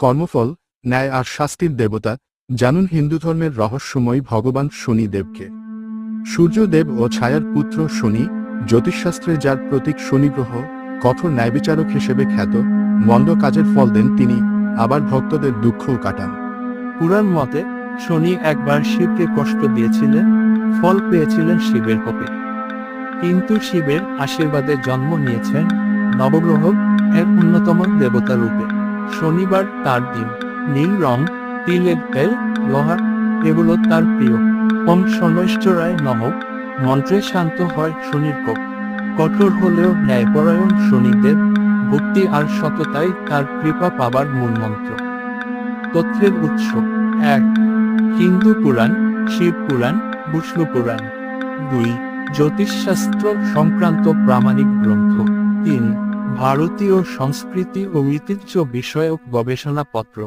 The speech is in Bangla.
কর্মফল, ন্যায় আর শাস্তির দেবতা, জানুন হিন্দু ধর্মের রহস্যময় ভগবান শনিদেবকে। সূর্যদেব ও ছায়ার পুত্র শনি, জ্যোতিষশাস্ত্রে যার প্রতীক শনি গ্রহ কঠোর ন্যায়বিচারক হিসেবে খ্যাত, মন্দ কাজের ফল দেন তিনি, আবার ভক্তদের দুঃখও কাটান। পুরাণ মতে, শনি একবার শিবকে কষ্ট দিয়েছিলেন, ফল পেয়েছিলেন শিবের কোপে। কিন্তু শিবের আশীর্বাদে জন্ম নিয়েছেন নবগ্রহ, এর অন্যতম দেবতা রূপে। শনিবার তার দিন। নীল রং, তিলের তেল, লোহা, এগুলো তার প্রিয়। ওম শনৈশ্বরায় নম। মন্ত্রে শান্ত হয় শনির কোপ। কঠোর হলেও ন্যায়পরায়ণ শনিদেব। ভক্তি আর সততাই তার কৃপা পাবার মূল মন্ত্র। তথ্যের উৎস। এক, হিন্দু পুরাণ, শিব পুরাণ, বিষ্ণু পুরাণ। দুই, জ্যোতিষশাস্ত্র সংক্রান্ত প্রামাণিক গ্রন্থ। ভারতীয় সংস্কৃতি ও ঐতিহ্য বিষয়ক গবেষণাপত্র।